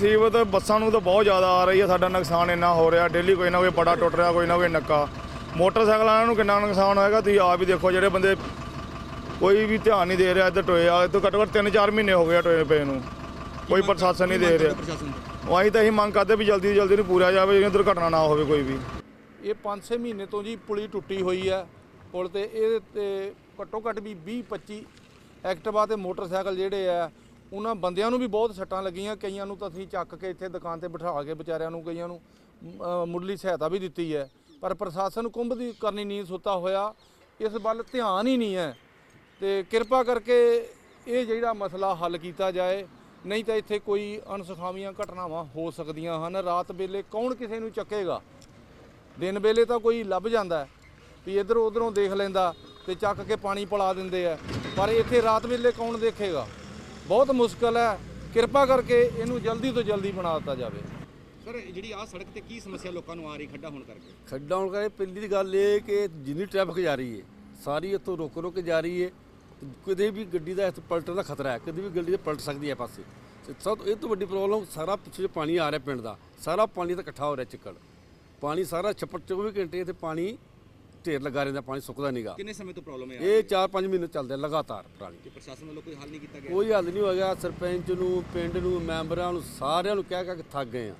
ਮੁਸੀਬਤ ਬੱਸਾਂ ਨੂੰ ਤਾਂ ਬਹੁਤ ਜ਼ਿਆਦਾ ਆ ਰਹੀ ਹੈ ਸਾਡਾ ਨੁਕਸਾਨ ਇੰਨਾ ਹੋ ਰਿਹਾ ਡੇਲੀ ਕੋਈ ਨਾ ਕੋਈ ਬੜਾ ਟੁੱਟ ਰਿਹਾ ਕੋਈ ਨਾ ਕੋਈ ਨੱਕਾ। ਮੋਟਰਸਾਈਕਲ ਵਾਲਿਆਂ ਨੂੰ ਕਿੰਨਾ ਨੁਕਸਾਨ ਹੋਏਗਾ ਤੁਸੀਂ ਆਪ ਹੀ ਦੇਖੋ ਜਿਹੜੇ ਬੰਦੇ ਕੋਈ ਵੀ ਧਿਆਨ ਨਹੀਂ ਦੇ ਰਿਹਾ ਇੱਧਰ ਟੋਏ ਆ ਤੋਂ ਘੱਟੋ ਘੱਟ 3-4 ਮਹੀਨੇ ਹੋ ਗਏ ਆ ਟੋਏ ਪਏ ਨੂੰ। ਕੋਈ ਪ੍ਰਸ਼ਾਸਨ ਨਹੀਂ ਦੇ ਰਿਹਾ। ਉਹ ਅਸੀਂ ਤਾਂ ਇਹੀ ਮੰਗ ਕਰਦੇ ਵੀ ਜਲਦੀ ਤੋਂ ਜਲਦੀ ਨੂੰ ਪੂਰਾ ਜਾਵੇ ਜਿਵੇਂ ਦੁਰਘਟਨਾ ਨਾ ਹੋਵੇ ਕੋਈ ਵੀ। ਇਹ 5-6 ਮਹੀਨੇ ਤੋਂ ਜੀ ਪੁਲੀ ਟੁੱਟੀ ਹੋਈ ਹੈ ਪੁਲ ਤੇ ਇਹਦੇ ਤੇ ਘੱਟੋ ਘੱਟ ਵੀ 20-25 ਐਕਟਿਵਾ ਤੇ ਮੋਟਰਸਾਈਕਲ ਜਿਹੜੇ ਆ ਉਹਨਾਂ ਬੰਦਿਆਂ ਨੂੰ ਵੀ ਬਹੁਤ ਸੱਟਾਂ ਲੱਗੀਆਂ, ਕਈਆਂ ਨੂੰ ਤਾਂ ਅਸੀਂ ਚੱਕ ਕੇ ਇੱਥੇ ਦੁਕਾਨ ਤੇ ਬਿਠਾ ਕੇ ਵਿਚਾਰਿਆਂ ਨੂੰ, ਕਈਆਂ ਨੂੰ ਮੁੱਢਲੀ ਸਹਾਇਤਾ ਵੀ ਦਿੱਤੀ ਹੈ। ਪਰ ਪ੍ਰਸ਼ਾਸਨ ਕੁੰਭ ਦੀ ਕਰਨੀ ਨਹੀਂ ਸੁੱਤਾ ਹੋਇਆ, ਇਸ ਵੱਲ ਧਿਆਨ ਹੀ ਨਹੀਂ ਹੈ। ਤੇ ਕਿਰਪਾ ਕਰਕੇ ਇਹ ਜਿਹੜਾ ਮਸਲਾ ਹੱਲ ਕੀਤਾ ਜਾਏ, ਨਹੀਂ ਤਾਂ ਇੱਥੇ ਕੋਈ ਅਣਸੁਖਾਵੀਆਂ ਘਟਨਾਵਾਂ ਹੋ ਸਕਦੀਆਂ ਹਨ। ਰਾਤ ਵੇਲੇ ਕੌਣ ਕਿਸੇ ਨੂੰ ਚੱਕੇਗਾ? ਦਿਨ ਵੇਲੇ ਤਾਂ ਕੋਈ ਲੱਭ ਜਾਂਦਾ ਵੀ ਇਧਰ ਉਧਰੋਂ ਦੇਖ ਲੈਂਦਾ ਤੇ ਚੱਕ ਕੇ ਪਾਣੀ ਪਿਲਾ ਦਿੰਦੇ ਆ। ਪਰ ਇੱਥੇ ਰਾਤ ਵੇਲੇ ਕੌਣ ਦੇਖੇਗਾ? ਬਹੁਤ ਮੁਸ਼ਕਲ ਹੈ। ਕਿਰਪਾ ਕਰਕੇ ਇਹਨੂੰ ਜਲਦੀ ਤੋਂ ਜਲਦੀ ਬਣਾ ਦਿੱਤਾ ਜਾਵੇ। ਸਰ ਜਿਹੜੀ ਆ ਸੜਕ ਤੇ ਕੀ ਸਮੱਸਿਆ ਲੋਕਾਂ ਨੂੰ ਆ ਰਹੀ ਖੱਡਾ ਹੋਣ ਕਰਕੇ? ਖੱਡਾ ਹੋਣ ਕਰਕੇ ਪਹਿਲੀ ਦੀ ਗੱਲ ਇਹ ਕਿ ਜਿੰਨੀ ਟ੍ਰੈਫਿਕ ਜਾ ਰਹੀ ਹੈ ਸਾਰੀ ਇੱਥੋਂ ਰੁਕ ਰੁਕ ਕੇ ਜਾ ਰਹੀ ਹੈ। ਕਦੇ ਵੀ ਗੱਡੀ ਦਾ ਇੱਥੇ ਪਲਟਣ ਦਾ ਖਤਰਾ ਹੈ ਕਦੇ ਵੀ ਗੱਡੀ ਦੇ ਪਲਟ ਸਕਦੀ ਹੈ ਪਾਸੇ। ਤੇ ਸਭ ਤੋਂ ਇਹ ਤੋਂ ਵੱਡੀ ਪ੍ਰੋਬਲਮ ਸਾਰਾ ਪਿੱਛੇ ਪਾਣੀ ਆ ਰਿਹਾ ਪਿੰਡ ਦਾ। ਸਾਰਾ ਪਾਣੀ ਤਾਂ ਇਕੱਠਾ ਹੋ ਰਿਹਾ ਚਿੱਕੜ। ਪਾਣੀ ਸਾਰਾ ਛੱਪੜ 24 ਘੰਟੇ ਇੱਥੇ ਪਾਣੀ ਢੇਰ ਲੱਗਾ ਰਹਿੰਦਾ ਪਾਣੀ ਸੁੱਕਦਾ ਨਹੀਂਗਾ ਕਿੰਨੇ ਸਮੇਂ ਤੋਂ ਪ੍ਰੋਬਲਮ ਹੈ ਇਹ 4-5 ਮਹੀਨੇ ਚੱਲਦਾ ਲਗਾਤਾਰ ਕਿ ਪ੍ਰਸ਼ਾਸਨ ਵੱਲੋਂ ਕੋਈ ਹੱਲ ਨਹੀਂ ਕੀਤਾ ਗਿਆ? ਕੋਈ ਹੱਲ ਨਹੀਂ ਹੋਇਆ ਸਰਪੰਚ ਨੂੰ ਪਿੰਡ ਨੂੰ ਮੈਂਬਰਾਂ ਨੂੰ ਸਾਰਿਆਂ ਨੂੰ ਕਹਿ ਕਹਿ ਕੇ ਥੱਕ ਗਏ ਆ।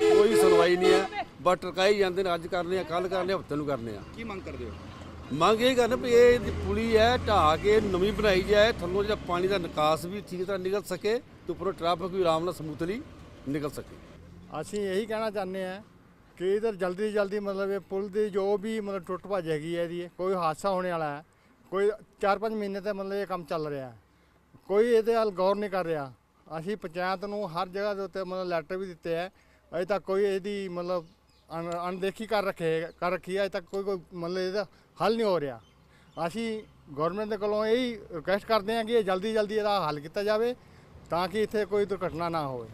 ਕੋਈ ਸੁਣਵਾਈ ਨਹੀਂ ਹੈ ਬਸ ਟਰਕਾਈ ਜਾਂਦੇ ਨੇ ਅੱਜ ਕਰਨੇ ਆ ਕੱਲ ਕਰਨੇ ਆ ਹਫ਼ਤੇ ਨੂੰ ਕਰਨੇ ਆ। ਕੀ ਮੰਗ ਕਰਦੇ ਹੋ? ਮੰਗ ਇਹ ਕਰਨਾ ਵੀ ਇਹ ਪੁਲੀ ਹੈ ਢਾਹ ਕੇ ਨਵੀਂ ਬਣਾਈ ਜਾਏ ਥੱਲੋਂ ਜਿਹੜਾ ਪਾਣੀ ਦਾ ਨਿਕਾਸ ਵੀ ਠੀਕ ਤਰ੍ਹਾਂ ਨਿਕਲ ਸਕੇ ਤੇ ਉੱਪਰੋਂ ਟ੍ਰੈਫਿਕ ਵੀ ਆਰਾਮ ਨਾਲ ਸਮੂਥਲੀ ਨਿਕਲ ਸਕੇ। ਅਸੀਂ ਇਹੀ ਕਹਿਣਾ ਚਾਹੁੰਦੇ ਆ ਕਿ ਇਧਰ ਜਲਦੀ ਤੋਂ ਜਲਦੀ ਮਤਲਬ ਇਹ ਪੁਲ ਦੀ ਜੋ ਵੀ ਮਤਲਬ ਟੁੱਟ ਭੱਜ ਹੈਗੀ ਹੈ ਇਹਦੀ, ਕੋਈ ਹਾਦਸਾ ਹੋਣੇ ਵਾਲਾ ਹੈ, ਕੋਈ 4-5 ਮਹੀਨੇ ਤੇ ਮਤਲਬ ਇਹ ਕੰਮ ਚੱਲ ਰਿਹਾ ਹੈ। ਕੋਈ ਇਹਦੇ ਵੱਲ ਗੌਰ ਨਹੀਂ ਕਰ ਰਿਹਾ। ਅਸੀਂ ਪੰਚਾਇਤ ਨੂੰ ਹਰ ਜਗ੍ਹਾ ਦੇ ਉੱਤੇ ਮਤਲਬ ਲੈਟਰ ਵੀ ਦਿੱਤੇ ਹੈ। ਅਜੇ ਤੱਕ ਕੋਈ ਇਹਦੀ ਮਤਲਬ ਅਣ- ਅਣਦੇਖੀ ਕਰ ਰੱਖੇ ਕਰ ਰੱਖੀ ਹੈ। ਅਜੇ ਤੱਕ ਕੋਈ ਕੋਈ ਮਤਲਬ ਇਹਦਾ ਹੱਲ ਨਹੀਂ ਹੋ ਰਿਹਾ। ਅਸੀਂ ਗਵਰਨਮੈਂਟ ਦੇ ਕੋਲੋਂ ਇਹੀ ਰਿਕੁਐਸਟ ਕਰਦੇ ਹਾਂ ਕਿ ਇਹ ਜਲਦੀ ਜਲਦੀ ਇਹਦਾ ਹੱਲ ਕੀਤਾ ਜਾਵੇ, ਤਾਂ ਕਿ ਇੱਥੇ ਕੋਈ ਦੁਰਘਟਨਾ ਨਾ ਹੋਵੇ।